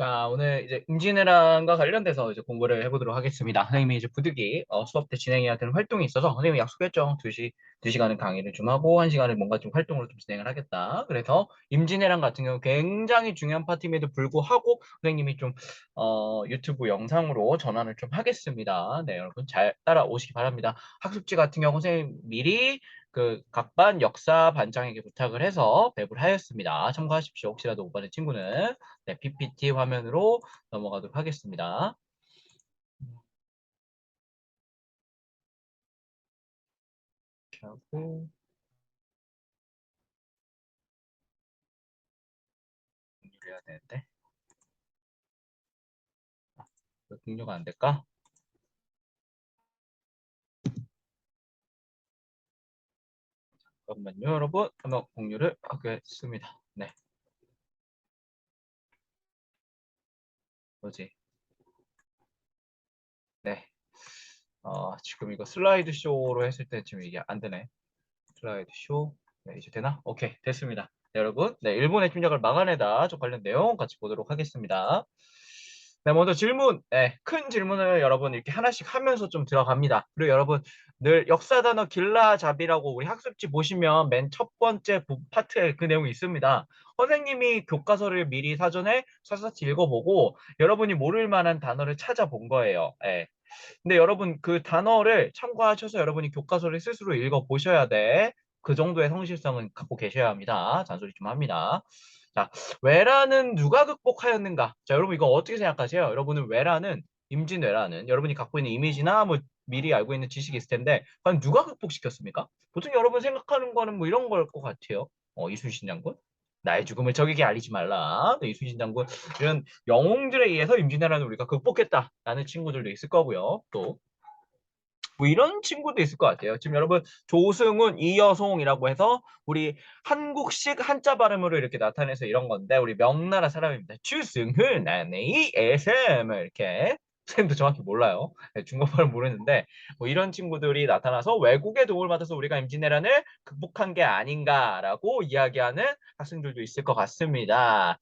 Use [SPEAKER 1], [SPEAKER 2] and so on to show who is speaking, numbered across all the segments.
[SPEAKER 1] 자, 오늘 이제 임진왜란과 관련돼서 이제 공부를 해보도록 하겠습니다. 선생님이 이제 부득이 어, 수업 때 진행해야 되는 활동이 있어서 선생님이 약속했죠. 2시, 2시간은 강의를 좀 하고 1시간은 뭔가 좀 활동으로 좀 진행을 하겠다. 그래서 임진왜란 같은 경우 굉장히 중요한 파트임에도 불구하고 선생님이 좀 어, 유튜브 영상으로 전환을 좀 하겠습니다. 네, 여러분 잘 따라오시기 바랍니다. 학습지 같은 경우 선생님 미리 그 각반 역사 반장에게 부탁을 해서 배부를 하였습니다. 참고하십시오. 혹시라도 못 받은 친구는 네, PPT 화면으로 넘어가도록 하겠습니다. 하고 공유해야 되는데 아, 왜 공유가 안 될까? 잠깐만요, 여러분. 한번 공유를 하겠습니다. 네. 뭐지? 네. 어, 지금 이거 슬라이드 쇼로 했을 때 지금 이게 안 되네. 슬라이드 쇼. 네, 이제 되나? 오케이, 됐습니다. 네, 여러분. 네, 일본의 침략을 막아내다 저 관련 내용 같이 보도록 하겠습니다. 네, 먼저 질문. 네, 큰 질문을 여러분 이렇게 하나씩 하면서 좀 들어갑니다. 그리고 여러분 늘 역사 단어 길라잡이라고 우리 학습지 보시면 맨 첫 번째 부- 파트에 그 내용이 있습니다. 선생님이 교과서를 미리 사전에 샅샅이 읽어보고 여러분이 모를 만한 단어를 찾아본 거예요. 예. 근데 여러분 그 단어를 참고하셔서 여러분이 교과서를 스스로 읽어보셔야 돼. 그 정도의 성실성은 갖고 계셔야 합니다. 잔소리 좀 합니다. 자, 왜라는 누가 극복하였는가? 자, 여러분 이거 어떻게 생각하세요? 여러분은 왜라는 임진왜라는 여러분이 갖고 있는 이미지나 뭐 미리 알고 있는 지식이 있을 텐데 과연 누가 극복시켰습니까? 보통 여러분 생각하는 거는 뭐 이런 걸 것 같아요. 어, 이순신 장군? 나의 죽음을 적에게 알리지 말라. 또 이순신 장군 이런 영웅들에 의해서 임진왜란을 우리가 극복했다라는 친구들도 있을 거고요. 또 뭐 이런 친구도 있을 것 같아요. 지금 여러분 조승훈, 이여송이라고 해서 우리 한국식 한자 발음으로 이렇게 나타내서 이런 건데 우리 명나라 사람입니다. 주승훈, 나네, 에셈 이렇게 선생님도 정확히 몰라요. 네, 중국어를 모르는데 뭐 이런 친구들이 나타나서 외국의 도움을 받아서 우리가 임진왜란을 극복한 게 아닌가라고 이야기하는 학생들도 있을 것 같습니다.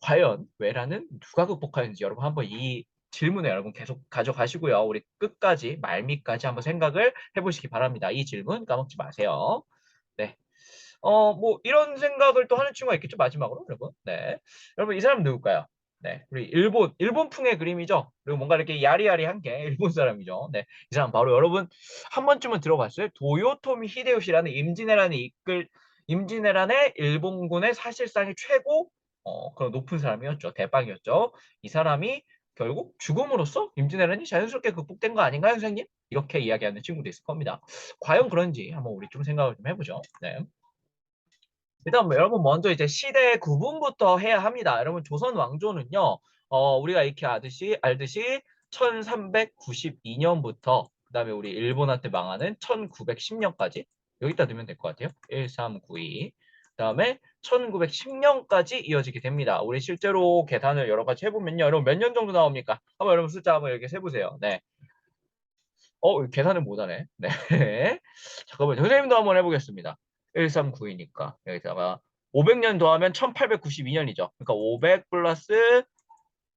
[SPEAKER 1] 과연 왜라는 누가 극복하는지 여러분 한번 이 질문을 여러분 계속 가져가시고요. 우리 끝까지 말미까지 한번 생각을 해보시기 바랍니다. 이 질문 까먹지 마세요. 네. 어, 뭐 이런 생각을 또 하는 친구가 있겠죠. 마지막으로 여러분. 네. 여러분 이 사람 누굴까요? 네. 우리 일본 일본풍의 그림이죠. 그리고 뭔가 이렇게 야리야리한 게 일본 사람이죠. 네. 이 사람 바로 여러분 한 번쯤은 들어봤어요. 도요토미 히데요시라는 임진왜란을 이끌 임진왜란의 일본군의 사실상의 최고 어, 그런 높은 사람이었죠. 대빵이었죠. 이 사람이 결국 죽음으로써 임진왜란이 자연스럽게 극복된 거 아닌가요, 선생님? 이렇게 이야기하는 친구도 있을 겁니다. 과연 그런지 한번 우리 좀 생각을 좀 해보죠. 네. 일단 뭐 여러분 먼저 이제 시대 구분부터 해야 합니다. 여러분 조선 왕조는요, 어, 우리가 이렇게 알듯이 알듯이 1392년부터 그다음에 우리 일본한테 망하는 1910년까지 여기다 넣으면 될 것 같아요. 1392. 그다음에 1910년까지 이어지게 됩니다. 우리 실제로 계산을 여러 가지 해보면요. 여러분 몇 년 정도 나옵니까? 한번 여러분 숫자 한번 이렇게 세보세요. 네. 어, 계산을 못하네. 네. 잠깐만요. 선생님도 한번 해보겠습니다. 1392니까 여기다가 500년 더하면 1892년이죠. 그러니까 500 플러스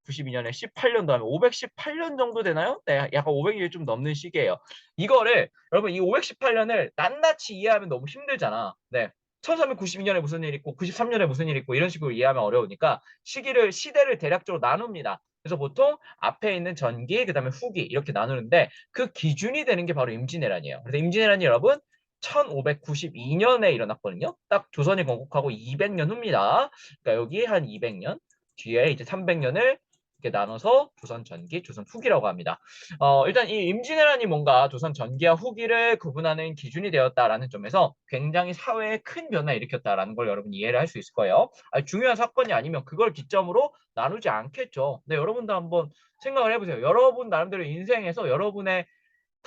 [SPEAKER 1] 92년에 18년 더하면 518년 정도 되나요? 네, 약간 500일이 좀 넘는 시기예요. 이거를 여러분 이 518년을 낱낱이 이해하면 너무 힘들잖아. 네. 1392년에 무슨 일 있고 93년에 무슨 일 있고 이런 식으로 이해하면 어려우니까 시기를 시대를 대략적으로 나눕니다. 그래서 보통 앞에 있는 전기 그다음에 후기 이렇게 나누는데 그 기준이 되는 게 바로 임진왜란이에요. 그래서 임진왜란이 여러분 1592년에 일어났거든요. 딱 조선이 건국하고 200년 후입니다. 그러니까 여기 한 200년 뒤에 이제 300년을 이렇게 나눠서 조선 전기, 조선 후기라고 합니다. 어, 일단 이 임진왜란이 뭔가 조선 전기와 후기를 구분하는 기준이 되었다라는 점에서 굉장히 사회에 큰 변화를 일으켰다라는 걸 여러분 이해를 할 수 있을 거예요. 아니, 중요한 사건이 아니면 그걸 기점으로 나누지 않겠죠. 네, 여러분도 한번 생각을 해보세요. 여러분 나름대로 인생에서 여러분의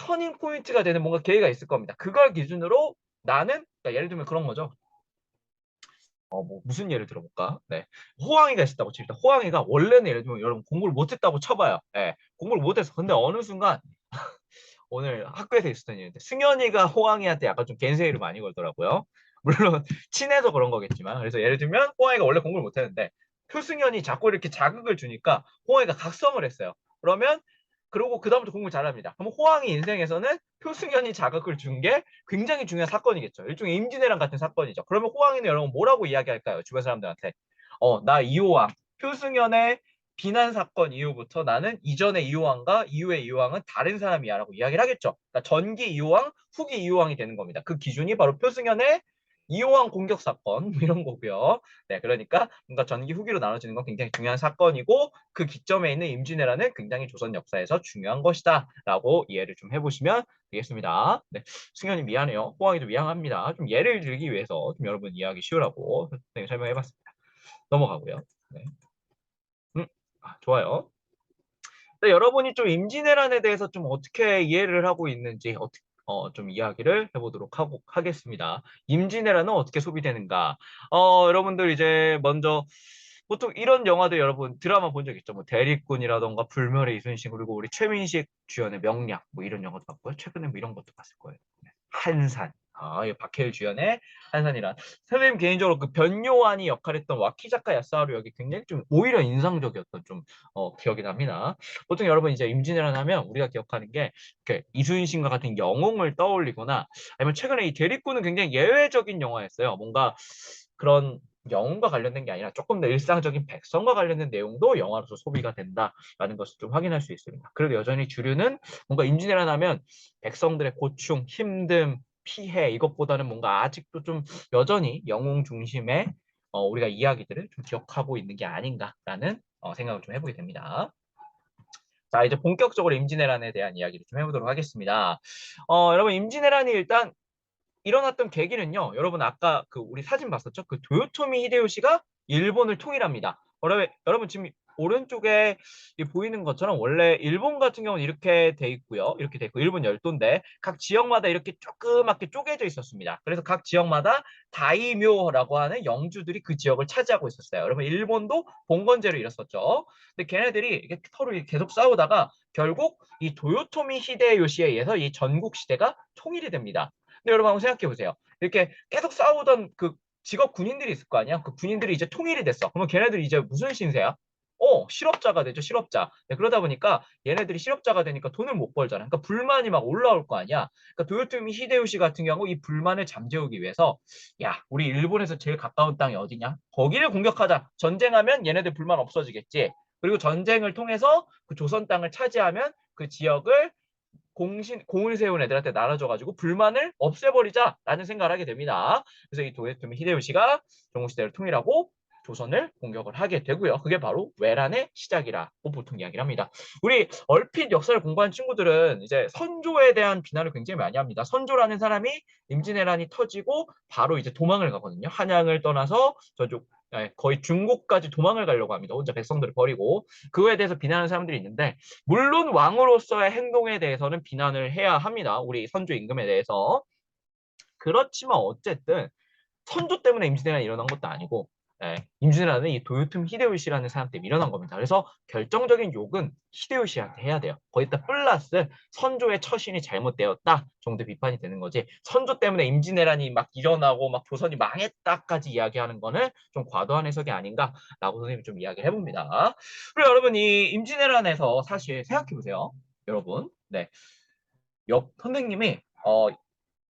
[SPEAKER 1] 터닝 포인트가 되는 뭔가 계기가 있을 겁니다. 그걸 기준으로 나는 그러니까 예를 들면 그런 거죠. 어, 뭐 무슨 예를 들어볼까? 네, 호황이가 있었다고 칩시다. 호황이가 원래는 예를 들면 여러분 공부를 못했다고 쳐봐요. 네, 공부를 못해서 근데 어느 순간 오늘 학교에서 있었던 일인데 승현이가 호황이한테 약간 좀 겐세이를 많이 걸더라고요. 물론 친해서 그런 거겠지만 그래서 예를 들면 호황이가 원래 공부를 못했는데 표승현이 자꾸 이렇게 자극을 주니까 호황이가 각성을 했어요. 그러면 그리고 그다음부터 공부 잘합니다. 그럼 호황이 인생에서는 표승현이 자극을 준 게 굉장히 중요한 사건이겠죠. 일종의 임진왜란 같은 사건이죠. 그러면 호황이는 여러분 뭐라고 이야기할까요? 주변 사람들한테. 어, 나 이호황. 표승현의 비난 사건 이후부터 나는 이전의 이호왕과 이후의 이호왕은 다른 사람이야라고 이야기를 하겠죠. 그러니까 전기 이호왕, 후기 이호왕이 되는 겁니다. 그 기준이 바로 표승현의 이호왕 공격 사건 뭐 이런 거고요. 네, 그러니까 뭔가 전기 후기로 나눠지는 건 굉장히 중요한 사건이고 그 기점에 있는 임진왜란은 굉장히 조선 역사에서 중요한 것이다라고 이해를 좀 해보시면 되겠습니다. 네, 승현이 미안해요. 호황이도 미안합니다. 좀 예를 들기 위해서 좀 여러분 이해하기 쉬우라고 설명해봤습니다. 넘어가고요. 네. 아, 좋아요. 네, 여러분이 좀 임진왜란에 대해서 좀 어떻게 이해를 하고 있는지 어떻게 어, 좀 이야기를 해보도록 하고, 하겠습니다. 임진왜란은 어떻게 소비되는가? 어, 여러분들 이제 먼저 보통 이런 영화들 여러분 드라마 본 적 있죠? 뭐 대리꾼이라던가 불멸의 이순신 그리고 우리 최민식 주연의 명량 뭐 이런 영화도 봤고요. 최근에 뭐 이런 것도 봤을 거예요. 네. 한산 아, 이 박해일 주연의 한산이란 선생님 개인적으로 그 변요한이 역할했던 와키자카 야스하루 역이 굉장히 좀 오히려 인상적이었던 좀 어, 기억이 납니다. 보통 여러분 이제 임진왜란 하면 우리가 기억하는 게 이렇게 이순신과 같은 영웅을 떠올리거나 아니면 최근에 이 대리꾼은 굉장히 예외적인 영화였어요. 뭔가 그런 영웅과 관련된 게 아니라 조금 더 일상적인 백성과 관련된 내용도 영화로서 소비가 된다라는 것을 좀 확인할 수 있습니다. 그래도 여전히 주류는 뭔가 임진왜란 하면 백성들의 고충, 힘듦, 피해 이것보다는 뭔가 아직도 좀 여전히 영웅 중심의 어, 우리가 이야기들을 좀 기억하고 있는 게 아닌가라는 어, 생각을 좀 해보게 됩니다. 자 이제 본격적으로 임진왜란에 대한 이야기를 좀 해보도록 하겠습니다. 어, 여러분 임진왜란이 일단 일어났던 계기는요. 여러분 아까 그 우리 사진 봤었죠? 그 도요토미 히데요시가 일본을 통일합니다. 여러분, 여러분 지금 오른쪽에 보이는 것처럼 원래 일본 같은 경우는 이렇게 돼 있고요. 이렇게 돼 있고 일본 열도인데 각 지역마다 이렇게 조그맣게 쪼개져 있었습니다. 그래서 각 지역마다 다이묘라고 하는 영주들이 그 지역을 차지하고 있었어요. 여러분 일본도 봉건제로 이뤘었죠. 근데 걔네들이 이렇게 서로 계속 싸우다가 결국 이 도요토미 히데요시에 의해서 이 전국 시대가 통일이 됩니다. 근데 여러분 한번 생각해 보세요. 이렇게 계속 싸우던 그 직업 군인들이 있을 거 아니야? 그 군인들이 이제 통일이 됐어. 그러면 걔네들이 이제 무슨 신세야? 어, 실업자가 되죠, 실업자. 네, 그러다 보니까 얘네들이 실업자가 되니까 돈을 못 벌잖아. 그러니까 불만이 막 올라올 거 아니야. 그러니까 도요토미 히데요시 같은 경우 이 불만을 잠재우기 위해서 야, 우리 일본에서 제일 가까운 땅이 어디냐? 거기를 공격하자. 전쟁하면 얘네들 불만 없어지겠지. 그리고 전쟁을 통해서 그 조선 땅을 차지하면 그 지역을 공신, 공을 세운 애들한테 나눠줘가지고 불만을 없애버리자라는 생각을 하게 됩니다. 그래서 이 도요토미 히데요시가 정국시대를 통일하고 조선을 공격을 하게 되고요. 그게 바로 외란의 시작이라고 보통 이야기를 합니다. 우리 얼핏 역사를 공부한 친구들은 이제 선조에 대한 비난을 굉장히 많이 합니다. 선조라는 사람이 임진왜란이 터지고 바로 이제 도망을 가거든요. 한양을 떠나서 저쪽 예, 거의 중국까지 도망을 가려고 합니다. 혼자 백성들을 버리고 그거에 대해서 비난하는 사람들이 있는데 물론 왕으로서의 행동에 대해서는 비난을 해야 합니다. 우리 선조 임금에 대해서 그렇지만 어쨌든 선조 때문에 임진왜란이 일어난 것도 아니고 예, 임진왜란은 이 도요토미 히데요시라는 사람 때문에 일어난 겁니다. 그래서 결정적인 욕은 히데요시한테 해야 돼요. 거기다 플러스 선조의 처신이 잘못되었다 정도 비판이 되는 거지. 선조 때문에 임진왜란이 막 일어나고 막 조선이 망했다까지 이야기하는 거는 좀 과도한 해석이 아닌가라고 선생님이 좀 이야기를 해봅니다. 그리고 여러분 이 임진왜란에서 사실 생각해 보세요. 여러분, 네, 옆 선생님이 어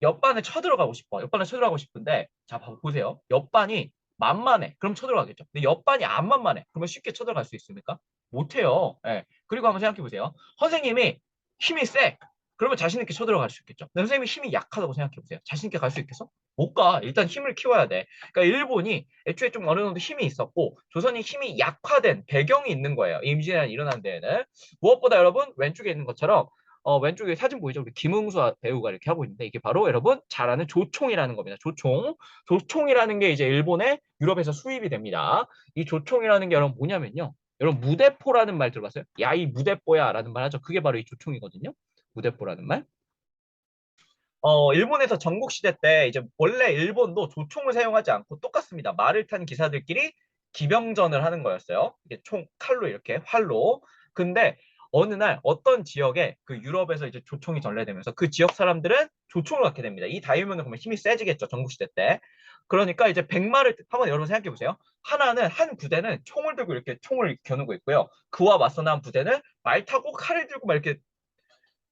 [SPEAKER 1] 옆반에 쳐들어가고 싶어. 옆반에 쳐들어가고 싶은데 자 보세요. 옆반이 만만해. 그럼 쳐들어가겠죠. 근데 옆반이 안 만만해. 그러면 쉽게 쳐들어갈 수 있습니까? 못해요. 예. 그리고 한번 생각해 보세요. 선생님이 힘이 세. 그러면 자신 있게 쳐들어갈 수 있겠죠. 근데 선생님이 힘이 약하다고 생각해 보세요. 자신 있게 갈 수 있겠어? 못 가. 일단 힘을 키워야 돼. 그러니까 일본이 애초에 좀 어느 정도 힘이 있었고 조선이 힘이 약화된 배경이 있는 거예요. 임진왜란이 일어난 데에는 무엇보다 여러분 왼쪽에 있는 것처럼 어, 왼쪽에 사진 보이죠? 우리 김응수 배우가 이렇게 하고 있는데 이게 바로 여러분 잘 아는 조총이라는 겁니다. 조총. 조총이라는 게 이제 일본의 유럽에서 수입이 됩니다. 이 조총이라는 게 여러분 뭐냐면요. 여러분 무대포라는 말 들어봤어요? 야 이 무대포야 라는 말 하죠. 그게 바로 이 조총이거든요. 무대포라는 말. 어, 일본에서 전국시대 때 이제 원래 일본도 조총을 사용하지 않고 똑같습니다. 말을 탄 기사들끼리 기병전을 하는 거였어요. 이게 총 칼로 이렇게 활로. 근데 어느 날 어떤 지역에 그 유럽에서 이제 조총이 전래되면서 그 지역 사람들은 조총을 갖게 됩니다. 이 다이오면은 그러면 힘이 세지겠죠. 전국시대 때. 그러니까 이제 백마를 한번 여러분 생각해 보세요. 하나는 한 부대는 총을 들고 이렇게 총을 겨누고 있고요. 그와 맞서 나온 부대는 말 타고 칼을 들고 막 이렇게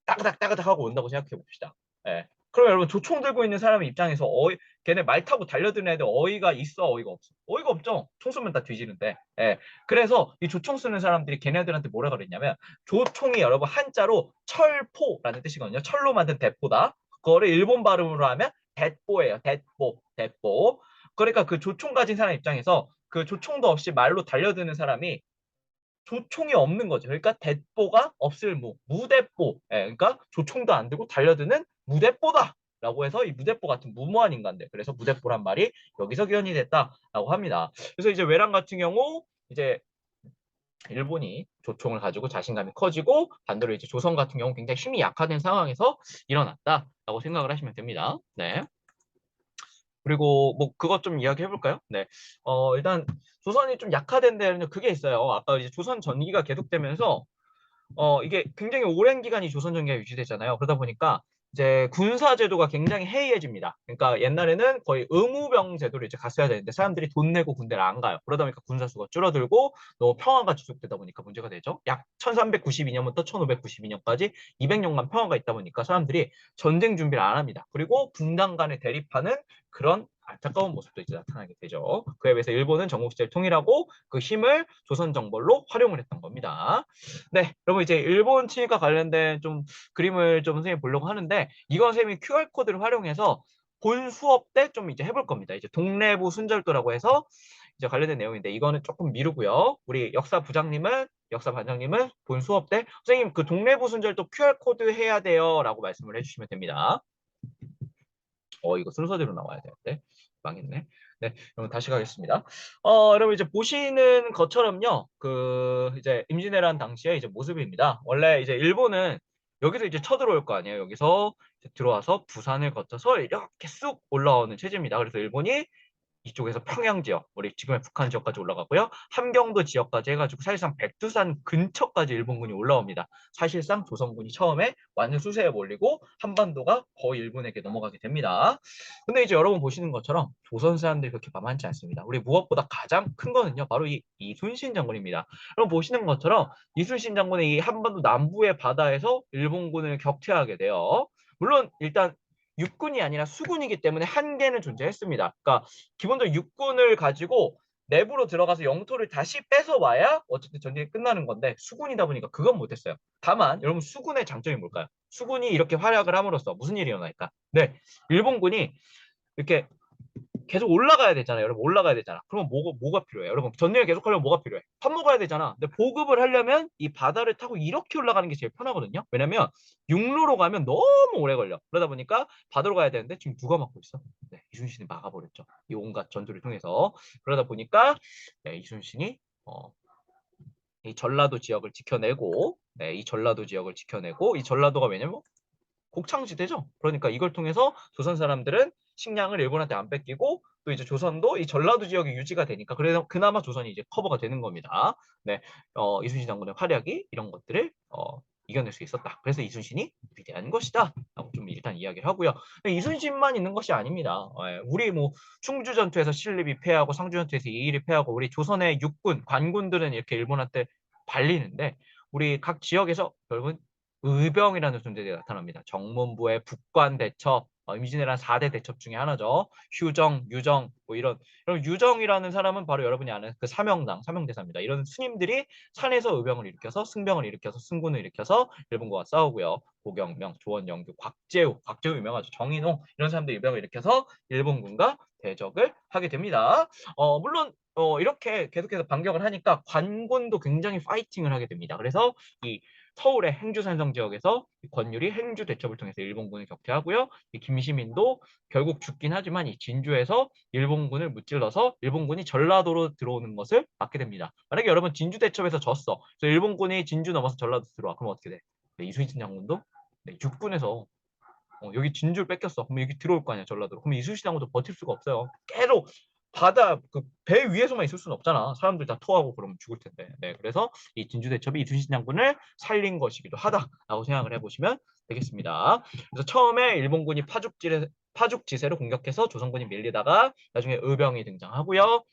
[SPEAKER 1] 따그닥 따그닥 하고 온다고 생각해 봅시다. 예. 그럼 여러분 조총 들고 있는 사람의 입장에서 어이 걔네 말 타고 달려드는 애들 어이가 있어. 어이가 없어. 어이가 없죠. 총 쏘면 다 뒤지는데. 예. 그래서 이 조총 쓰는 사람들이 걔네들한테 뭐라 그랬냐면 조총이 여러분 한자로 철포라는 뜻이거든요. 철로 만든 대포다. 그거를 일본 발음으로 하면 대포예요. 대포 대포. 그러니까 그 조총 가진 사람 입장에서 그 조총도 없이 말로 달려드는 사람이 조총이 없는 거죠. 그러니까 대포가 없을 무, 무대포. 예, 그러니까 조총도 안 들고 달려드는 무대포다. 라고 해서 이 무대포 같은 무모한 인간들. 그래서 무대포란 말이 여기서 기원이 됐다라고 합니다. 그래서 이제 외랑 같은 경우 이제 일본이 조총을 가지고 자신감이 커지고 반대로 이제 조선 같은 경우 굉장히 힘이 약화된 상황에서 일어났다라고 생각을 하시면 됩니다. 네. 그리고 뭐 그것 좀 이야기해 볼까요? 네. 어, 일단 조선이 좀 약화된 데는 그게 있어요. 아까 이제 조선 전기가 계속되면서 어, 이게 굉장히 오랜 기간이 조선 전기가 유지되잖아요. 그러다 보니까 이제 군사 제도가 굉장히 해이해집니다. 그러니까 옛날에는 거의 의무병 제도를 이제 갔어야 되는데 사람들이 돈 내고 군대를 안 가요. 그러다 보니까 군사 수가 줄어들고 너무 평화가 지속되다 보니까 문제가 되죠. 약 1392년부터 1592년까지 200년간 평화가 있다 보니까 사람들이 전쟁 준비를 안 합니다. 그리고 분당 간에 대립하는 그런 안타까운 모습도 이제 나타나게 되죠. 그에 비해서 일본은 전국시대를 통일하고 그 힘을 조선 정벌로 활용을 했던 겁니다. 네, 여러분 이제 일본 친일과 관련된 좀 그림을 좀 선생님 보려고 하는데 이건 선생님이 QR 코드를 활용해서 본 수업 때 좀 이제 해볼 겁니다. 이제 동래부 순절도라고 해서 이제 관련된 내용인데 이거는 조금 미루고요. 우리 역사 부장님은 역사 반장님은 본 수업 때 선생님 그 동래부 순절도 QR 코드 해야 돼요 라고 말씀을 해주시면 됩니다. 어 이거 순서대로 나와야 되는데 망했네. 네, 여러분 다시 가겠습니다. 어, 여러분 이제 보시는 것처럼요. 그 이제 임진왜란 당시의 이제 모습입니다. 원래 이제 일본은 여기서 이제 쳐들어올 거 아니에요. 여기서 들어와서 부산을 거쳐서 이렇게 쑥 올라오는 체제입니다. 그래서 일본이 이쪽에서 평양 지역, 우리 지금의 북한 지역까지 올라가고요. 함경도 지역까지 해가지고 사실상 백두산 근처까지 일본군이 올라옵니다. 사실상 조선군이 처음에 완전 수세에 몰리고 한반도가 거의 일본에게 넘어가게 됩니다. 근데 이제 여러분 보시는 것처럼 조선 사람들이 그렇게 만만치 않습니다. 우리 무엇보다 가장 큰 거는요, 바로 이 이순신 장군입니다. 여러분 보시는 것처럼 이순신 장군의 이 한반도 남부의 바다에서 일본군을 격퇴하게 돼요. 물론 일단 육군이 아니라 수군이기 때문에 한계는 존재했습니다. 그러니까 기본적으로 육군을 가지고 내부로 들어가서 영토를 다시 뺏어 와야 어쨌든 전쟁이 끝나는 건데 수군이다 보니까 그건 못했어요. 다만 여러분 수군의 장점이 뭘까요? 수군이 이렇게 활약을 함으로써 무슨 일이 일어날까? 네, 일본군이 이렇게 계속 올라가야 되잖아요. 여러분 올라가야 되잖아. 그러면 뭐가 뭐가 필요해? 여러분 전쟁을 계속 하려면 뭐가 필요해? 밥 먹어야 되잖아. 근데 보급을 하려면 이 바다를 타고 이렇게 올라가는 게 제일 편하거든요. 왜냐면 육로로 가면 너무 오래 걸려. 그러다 보니까 바다로 가야 되는데 지금 누가 막고 있어? 네, 이순신이 막아버렸죠. 이 온갖 전투를 통해서 그러다 보니까 네, 이순신이 어, 이 전라도 지역을 지켜내고 네, 이 전라도 지역을 지켜내고 이 전라도가 왜냐면 곡창지대죠. 그러니까 이걸 통해서 조선 사람들은 식량을 일본한테 안 뺏기고 또 이제 조선도 이 전라도 지역이 유지가 되니까 그래서 그나마 조선이 이제 커버가 되는 겁니다. 네, 어, 이순신 장군의 활약이 이런 것들을 어, 이겨낼 수 있었다. 그래서 이순신이 위대한 것이다. 라고 좀 일단 이야기를 하고요. 이순신만 있는 것이 아닙니다. 예, 우리 뭐 충주 전투에서 신립이 패하고 상주 전투에서 이일이 패하고 우리 조선의 육군, 관군들은 이렇게 일본한테 발리는데 우리 각 지역에서 결국은 의병이라는 존재가 나타납니다. 정문부의 북관 대첩, 어, 임진왜란 4대 대첩 중에 하나죠. 휴정, 유정, 뭐 이런. 그럼 유정이라는 사람은 바로 여러분이 아는 그 사명당, 사명대사입니다. 이런 스님들이 산에서 의병을 일으켜서 승병을 일으켜서 승군을 일으켜서 일본과 싸우고요. 고경명, 조원영규, 곽재우, 곽재우 유명하죠. 정인홍 이런 사람들 의병을 일으켜서 일본군과 대적을 하게 됩니다. 어, 물론 어, 이렇게 계속해서 반격을 하니까 관군도 굉장히 파이팅을 하게 됩니다. 그래서 이 서울의 행주 산성 지역에서 권율이 행주 대첩을 통해서 일본군을 격퇴하고요. 김시민도 결국 죽긴 하지만 이 진주에서 일본군을 무찔러서 일본군이 전라도로 들어오는 것을 막게 됩니다. 만약에 여러분 진주 대첩에서 졌어. 그래서 일본군이 진주 넘어서 전라도 들어와. 그럼 어떻게 돼? 네, 이순신 장군도 네, 육군에서 어, 여기 진주를 뺏겼어. 그럼 여기 들어올 거 아니야 전라도로. 그럼 이순신 장군도 버틸 수가 없어요. 계속 바다 그 배 위에서만 있을 수는 없잖아. 사람들 다 토하고 그러면 죽을 텐데. 네, 그래서 이 진주 대첩이 이순신 장군을 살린 것이기도 하다라고 생각을 해보시면 되겠습니다. 그래서 처음에 일본군이 파죽지세 파죽지세로 공격해서 조선군이 밀리다가 나중에 의병이 등장하고요.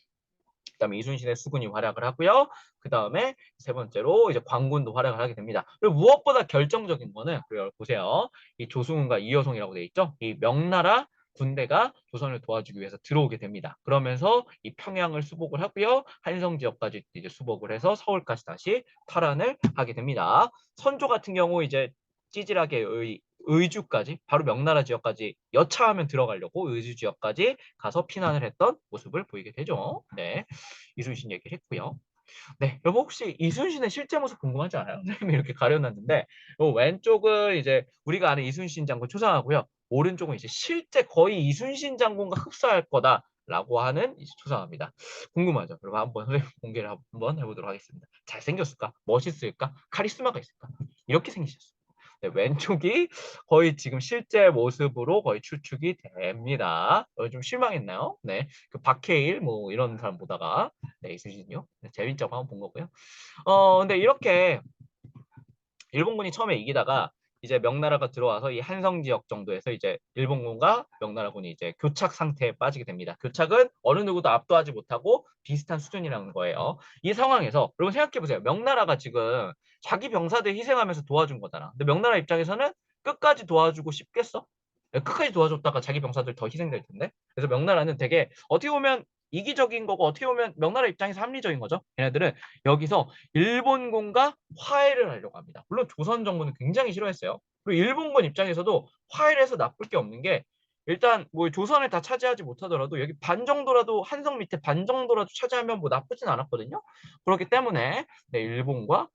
[SPEAKER 1] 그다음에 이순신의 수군이 활약을 하고요. 그 다음에 세 번째로 이제 광군도 활약을 하게 됩니다. 그리고 무엇보다 결정적인 거는 보세요. 이 조승훈과 이여송이라고 돼 있죠. 이 명나라 군대가 조선을 도와주기 위해서 들어오게 됩니다. 그러면서 이 평양을 수복을 하고요. 한성 지역까지 이제 수복을 해서 서울까지 다시 탈환을 하게 됩니다. 선조 같은 경우 이제 찌질하게 의, 의주까지 바로 명나라 지역까지 여차하면 들어가려고 의주 지역까지 가서 피난을 했던 모습을 보이게 되죠. 네, 이순신 얘기를 했고요. 네, 여러분 혹시 이순신의 실제 모습 궁금하지 않아요? 선생님이 이렇게 가려놨는데 왼쪽은 이제 우리가 아는 이순신 장군 초상하고요. 오른쪽은 이제 실제 거의 이순신 장군과 흡사할 거다라고 하는 초상합니다. 궁금하죠? 여러분 한번 선생님 공개를 한번 해보도록 하겠습니다. 잘생겼을까? 멋있을까? 카리스마가 있을까? 이렇게 생기셨어요. 네, 왼쪽이 거의 지금 실제 모습으로 거의 추측이 됩니다. 어, 좀 실망했나요? 네, 그 박해일 뭐 이런 사람 보다가 네, 이순신요. 네, 재밌자고 한번 본 거고요. 어, 근데 이렇게 일본군이 처음에 이기다가 이제 명나라가 들어와서 이 한성 지역 정도에서 이제 일본군과 명나라군이 이제 교착 상태에 빠지게 됩니다. 교착은 어느 누구도 압도하지 못하고 비슷한 수준이라는 거예요. 이 상황에서 여러분 생각해 보세요. 명나라가 지금 자기 병사들 희생하면서 도와준 거잖아. 근데 명나라 입장에서는 끝까지 도와주고 싶겠어? 끝까지 도와줬다가 자기 병사들 더 희생될 텐데. 그래서 명나라는 되게 어떻게 보면 이기적인 거고 어떻게 보면 명나라 입장에서 합리적인 거죠. 얘네들은 여기서 일본군과 화해를 하려고 합니다. 물론 조선 정부는 굉장히 싫어했어요. 그리고 일본군 입장에서도 화해를 해서 나쁠 게 없는 게 일단 뭐 조선을 다 차지하지 못하더라도 여기 반 정도라도 한성 밑에 반 정도라도 차지하면 뭐 나쁘진 않았거든요. 그렇기 때문에 네, 일본과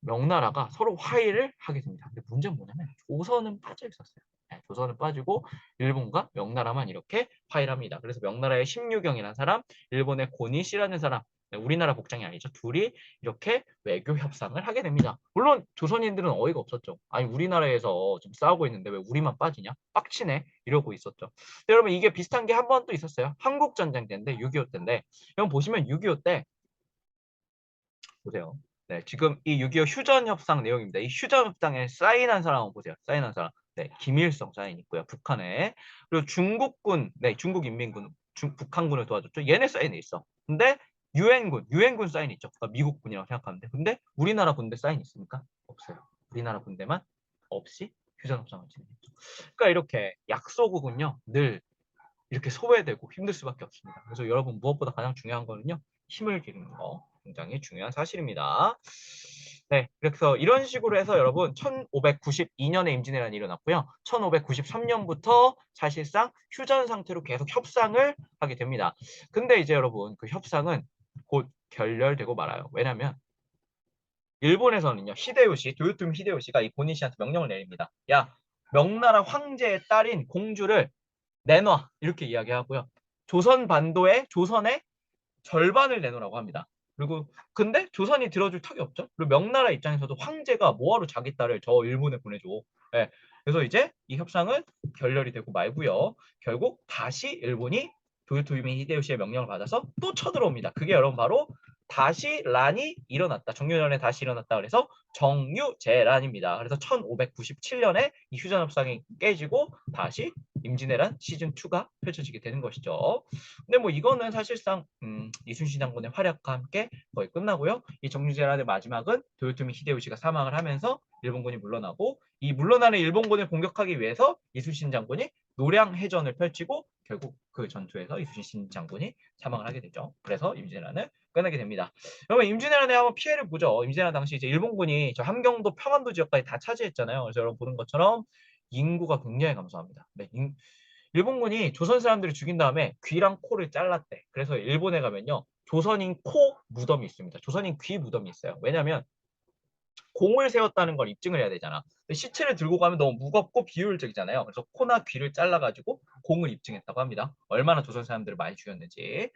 [SPEAKER 1] 명나라가 서로 화해를 하게 됩니다. 근데 문제는 뭐냐면 조선은 빠져 있었어요. 네, 조선은 빠지고 일본과 명나라만 이렇게 화해를 합니다. 그래서 명나라의 심유경이라는 사람, 일본의 고니시라는 사람, 네, 우리나라 복장이 아니죠. 둘이 이렇게 외교 협상을 하게 됩니다. 물론 조선인들은 어이가 없었죠. 아니 우리나라에서 지금 싸우고 있는데 왜 우리만 빠지냐? 빡치네 이러고 있었죠. 여러분 이게 비슷한 게 한 번 또 있었어요. 한국 전쟁 때인데 6.25 때인데 여러분 보시면 6.25 때 보세요. 네, 지금 이 6.25 휴전 협상 내용입니다. 이 휴전 협상에 사인한 사람 보세요. 사인한 사람. 네, 김일성 사인 있고요. 북한에. 그리고 중국군, 네, 중국 인민군, 중, 북한군을 도와줬죠. 얘네 사인이 있어. 근데 유엔군, 유엔군 사인 있죠. 그러니까 미국군이라고 생각하면 돼. 근데 우리나라 군대 사인 있습니까? 없어요. 우리나라 군대만 없이 휴전 협상을 진행했죠. 그러니까 이렇게 약소국은요, 늘 이렇게 소외되고 힘들 수밖에 없습니다. 그래서 여러분 무엇보다 가장 중요한 거는요, 힘을 기르는 거 굉장히 중요한 사실입니다. 네, 그래서 이런 식으로 해서 여러분 1592년에 임진왜란이 일어났고요. 1593년부터 사실상 휴전 상태로 계속 협상을 하게 됩니다. 근데 이제 여러분 그 협상은 곧 결렬되고 말아요. 왜냐하면 일본에서는요. 히데요시, 도요토미 히데요시가 이 고니시한테 명령을 내립니다. 야, 명나라 황제의 딸인 공주를 내놔 이렇게 이야기하고요. 조선 반도의 조선의 절반을 내놓으라고 합니다. 그리고 근데 조선이 들어줄 턱이 없죠. 그리고 명나라 입장에서도 황제가 뭐하러 자기 딸을 저 일본에 보내줘. 네. 그래서 이제 이 협상은 결렬이 되고 말고요. 결국 다시 일본이 도요토미 히데요시의 명령을 받아서 또 쳐들어옵니다. 그게 여러분 바로 다시 란이 일어났다. 정유년에 다시 일어났다. 그래서 정유재란입니다. 그래서 1597년에 이 휴전 협상이 깨지고 다시 임진왜란 시즌 2가 펼쳐지게 되는 것이죠. 근데 뭐 이거는 사실상 음, 이순신 장군의 활약과 함께 거의 끝나고요. 이 정유재란의 마지막은 도요토미 히데요시가 사망을 하면서 일본군이 물러나고 이 물러나는 일본군을 공격하기 위해서 이순신 장군이 노량 해전을 펼치고 결국 그 전투에서 이순신 장군이 사망을 하게 되죠. 그래서 임진왜란을 끝나게 됩니다. 여러분 임진왜란에 한번 피해를 보죠. 임진왜란 당시 이제 일본군이 저 함경도 평안도 지역까지 다 차지했잖아요. 그래서 여러분 보는 것처럼 인구가 굉장히 감소합니다. 네, 인, 일본군이 조선 사람들을 죽인 다음에 귀랑 코를 잘랐대. 그래서 일본에 가면요. 조선인 코 무덤이 있습니다. 조선인 귀 무덤이 있어요. 왜냐하면 공을 세웠다는 걸 입증을 해야 되잖아. 시체를 들고 가면 너무 무겁고 비효율적이잖아요. 그래서 코나 귀를 잘라가지고 공을 입증했다고 합니다. 얼마나 조선 사람들을 많이 죽였는지.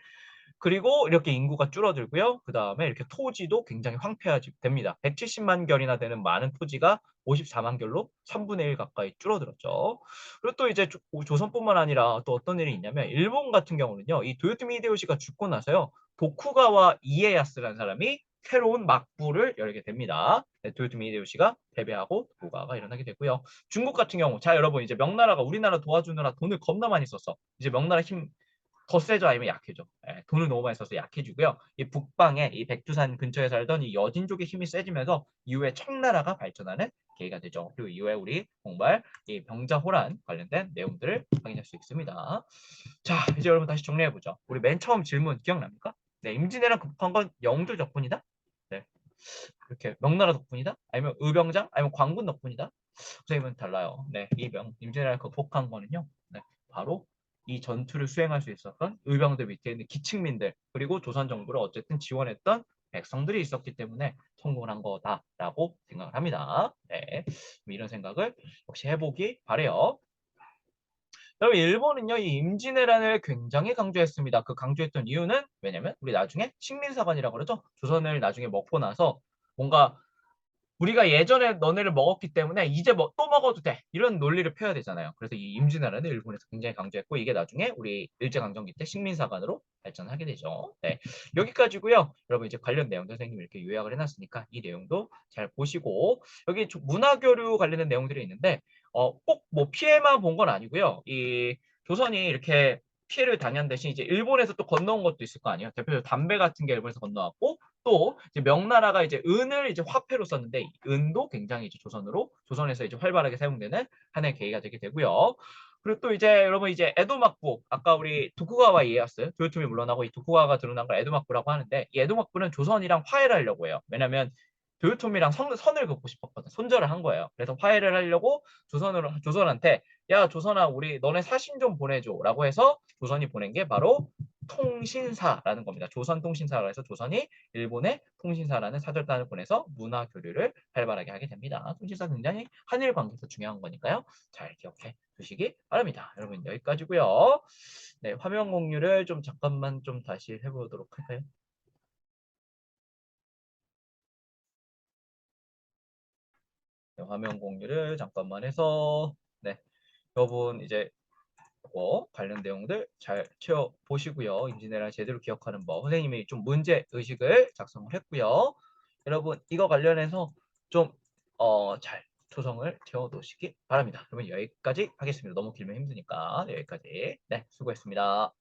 [SPEAKER 1] 그리고 이렇게 인구가 줄어들고요. 그 다음에 이렇게 토지도 굉장히 황폐화지 됩니다. 170만 결이나 되는 많은 토지가 54만 결로 3분의 1 가까이 줄어들었죠. 그리고 또 이제 조, 조선뿐만 아니라 또 어떤 일이 있냐면 일본 같은 경우는요. 이 도요토미 히데요시가 죽고 나서요. 도쿠가와 이에야스라는 사람이 새로운 막부를 열게 됩니다. 네, 도요토미 히데요시가 패배하고 도쿠가가 일어나게 되고요. 중국 같은 경우 자 여러분 이제 명나라가 우리나라 도와주느라 돈을 겁나 많이 썼어. 이제 명나라 힘 더 세죠 아니면 약해져. 예, 돈을 너무 많이 써서 약해지고요. 이 북방에 이 백두산 근처에 살던 이 여진족의 힘이 세지면서 이후에 청나라가 발전하는 계기가 되죠. 그리고 이후에 우리 공부할 이 병자호란 관련된 내용들을 확인할 수 있습니다. 자, 이제 여러분 다시 정리해 보죠. 우리 맨 처음 질문 기억납니까? 네, 임진왜란 극복한 건 영조 덕분이다. 네, 이렇게 명나라 덕분이다. 아니면 의병장, 아니면 광군 덕분이다. 선생님은 달라요. 네, 이병 임진왜란 극복한 거는요. 네, 바로 이 전투를 수행할 수 있었던 의병들 밑에 있는 기층민들 그리고 조선 정부를 어쨌든 지원했던 백성들이 있었기 때문에 성공을 한 거다라고 생각을 합니다. 네, 이런 생각을 역시 해보기 바래요. 여러분 일본은요 이 임진왜란을 굉장히 강조했습니다. 그 강조했던 이유는 왜냐면 우리 나중에 식민사관이라고 그러죠. 조선을 나중에 먹고 나서 뭔가 우리가 예전에 너네를 먹었기 때문에 이제 뭐 또 먹어도 돼 이런 논리를 펴야 되잖아요. 그래서 이 임진왜란을 일본에서 굉장히 강조했고 이게 나중에 우리 일제강점기 때 식민사관으로 발전하게 되죠. 네, 여기까지고요. 여러분 이제 관련 내용 선생님이 이렇게 요약을 해놨으니까 이 내용도 잘 보시고 여기 문화교류 관련된 내용들이 있는데 어, 꼭 뭐 피해만 본 건 아니고요. 이 조선이 이렇게 피해를 당한 대신 이제 일본에서 또 건너온 것도 있을 거 아니에요. 대표적으로 담배 같은 게 일본에서 건너왔고 또 명나라가 이제 은을 이제 화폐로 썼는데 은도 굉장히 이제 조선으로 조선에서 이제 활발하게 사용되는 하나의 계기가 되게 되고요. 그리고 또 이제 여러분 이제 에도막부 아까 우리 도쿠가와 이에야스 도요토미 물러나고 이 도쿠가가 드러난 걸 에도막부라고 하는데 이 에도막부는 조선이랑 화해를 하려고 해요. 왜냐하면 도요토미랑 선, 선을 긋고 싶었거든. 손절을 한 거예요. 그래서 화해를 하려고 조선으로 조선한테 야 조선아 우리 너네 사신 좀 보내줘라고 해서 조선이 보낸 게 바로 통신사라는 겁니다. 조선통신사라 해서 조선이 일본의 통신사라는 사절단을 보내서 문화 교류를 활발하게 하게 됩니다. 통신사 굉장히 한일 관계에서 중요한 거니까요. 잘 기억해 두시기 바랍니다. 여러분 여기까지고요. 네, 화면 공유를 좀 잠깐만 좀 다시 해보도록 할까요? 네, 화면 공유를 잠깐만 해서 네, 여러분 이제 거 관련 내용들 잘 채워 보시고요. 임진왜란 제대로 기억하는 법. 선생님이 좀 문제 의식을 작성을 했고요. 여러분 이거 관련해서 좀 어, 잘 조성을 채워 놓으시기 바랍니다. 그러면 여기까지 하겠습니다. 너무 길면 힘드니까 여기까지. 네, 수고했습니다.